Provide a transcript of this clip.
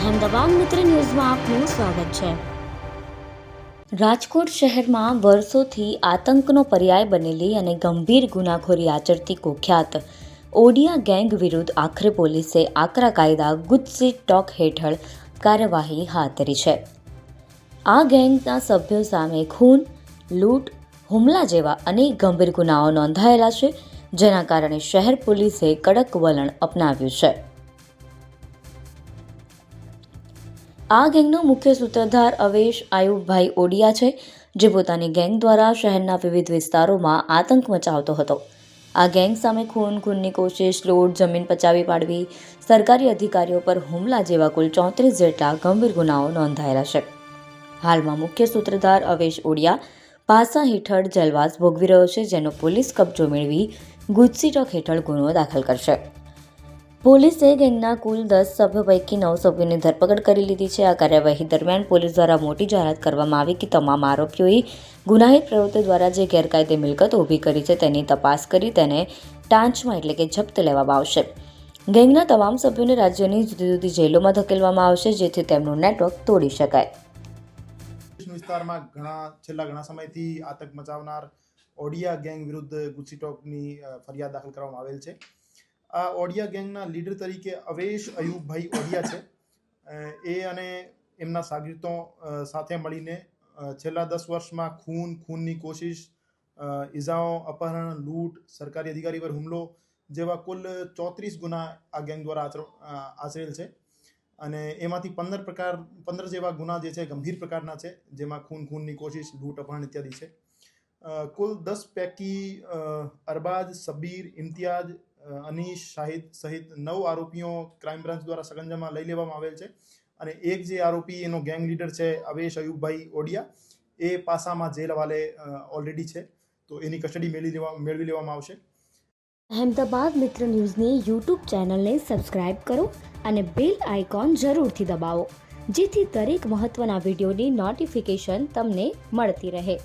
અહેમદાબાદ મિત્ર ન્યૂઝમાં આપનું સ્વાગત છે. રાજકોટ શહેરમાં વર્ષોથી આતંકનો પર્યાય બનેલી અને ગંભીર ગુનાખોરી આચરતી કુખ્યાત ઓડિયા ગેંગ વિરુદ્ધ આખરે પોલીસે આકરા કાયદા ગુજસી ટોક હેઠળ કાર્યવાહી હાથ ધરી છે. આ ગેંગના સભ્યો સામે ખૂન, લૂંટ, હુમલા જેવા અનેક ગંભીર ગુનાઓ નોંધાયેલા છે, જેના કારણે શહેર પોલીસે કડક વલણ અપનાવ્યું છે. આ ગેંગનો મુખ્ય સૂત્રધાર અવેશ આયુબભાઈ ઓડિયા છે, જે પોતાની ગેંગ દ્વારા શહેરના વિવિધ વિસ્તારોમાં આતંક મચાવતો હતો. આ ગેંગ સામે ખૂન, ખૂનની કોશિશ, લોટ, જમીન પચાવી પાડવી, સરકારી અધિકારીઓ પર હુમલા જેવા કુલ ચોત્રીસ જેટલા ગંભીર ગુનાઓ નોંધાયેલા છે. હાલમાં મુખ્ય સૂત્રધાર અવેશ ઓડિયા પાસા હેઠળ જેલવાસ ભોગવી રહ્યો છે, જેનો પોલીસ કબજો મેળવી ગુજસી ટોક હેઠળ ગુનો દાખલ કરશે. પોલીસે ગેંગના કુલ દસ સભ્યો પૈકી નવ સભ્યોની ધરપકડ કરી લીધી છે. આ કાર્યવાહી દરમિયાન પોલીસ દ્વારા મોટી જાહેરાત કરવામાં આવી કે તમામ આરોપીઓએ ગુનાહિત પ્રવૃત્તિ દ્વારા જે ગેરકાયદે મિલકત ઊભી કરી છે તેની તપાસ કરી તેને ટાંચમાં એટલે કે જપ્ત લેવામાં આવશે. ગેંગના તમામ સભ્યોને રાજ્યની જુદી જુદી જેલોમાં ધકેલવામાં આવશે જેથી તેમનું નેટવર્ક તોડી શકાય. વિસ્તારમાં ઘણા, છેલ્લા ઘણા સમયથી આતંક મચાવનાર ઓડિયા ગેંગ વિરુદ્ધ ગુસીટોકની ફરિયાદ દાખલ કરવામાં આવેલ છે. આ ઓડિયા ગેંગના લીડર તરીકે અવેશ અયુબભાઈ ઓડિયા છે. એ અને એમના સાગરીતો સાથે મળીને છેલ્લા દસ વર્ષમાં ખૂન, ખૂનની કોશિશ ઇજાઓ અપહરણ, લૂંટ, સરકારી અધિકારી પર હુમલો જેવા કુલ ચોત્રીસ ગુના આ ગેંગ દ્વારા આચર આચરેલ છે. અને એમાંથી પંદર પ્રકાર, પંદર જેવા ગુના જે છે ગંભીર પ્રકારના છે, જેમાં ખૂન, ખૂનની કોશિશ, લૂંટ, અપહરણ ઇત્યાદિ છે. કુલ દસ પૈકી અરબાજ સબીર ઇમ્તિયાજ અનીશ શાહિદ સહિત નવ આરોપીઓ ક્રાઇમ બ્રાન્ચ દ્વારા સગંજામાં લઈ લેવામાં આવેલ છે. અને એક જે આરોપી, એનો ગેંગ લીડર છે અવેશ અયુબભાઈ ઓડિયા, એ પાસામાં જેલ હવાલે ઓલરેડી છે. તો એની કસ્ટડી મેળવી લેવા મેળવી લેવામાં આવશે. અહેમદાબાદ મિત્ર ન્યૂઝની યુટ્યુબ ચેનલને સબસ્ક્રાઇબ કરો અને બેલ આઇકોન જરૂરથી દબાવો, જેથી દરેક મહત્ત્વના વિડીયોની નોટિફિકેશન તમને મળતી રહે.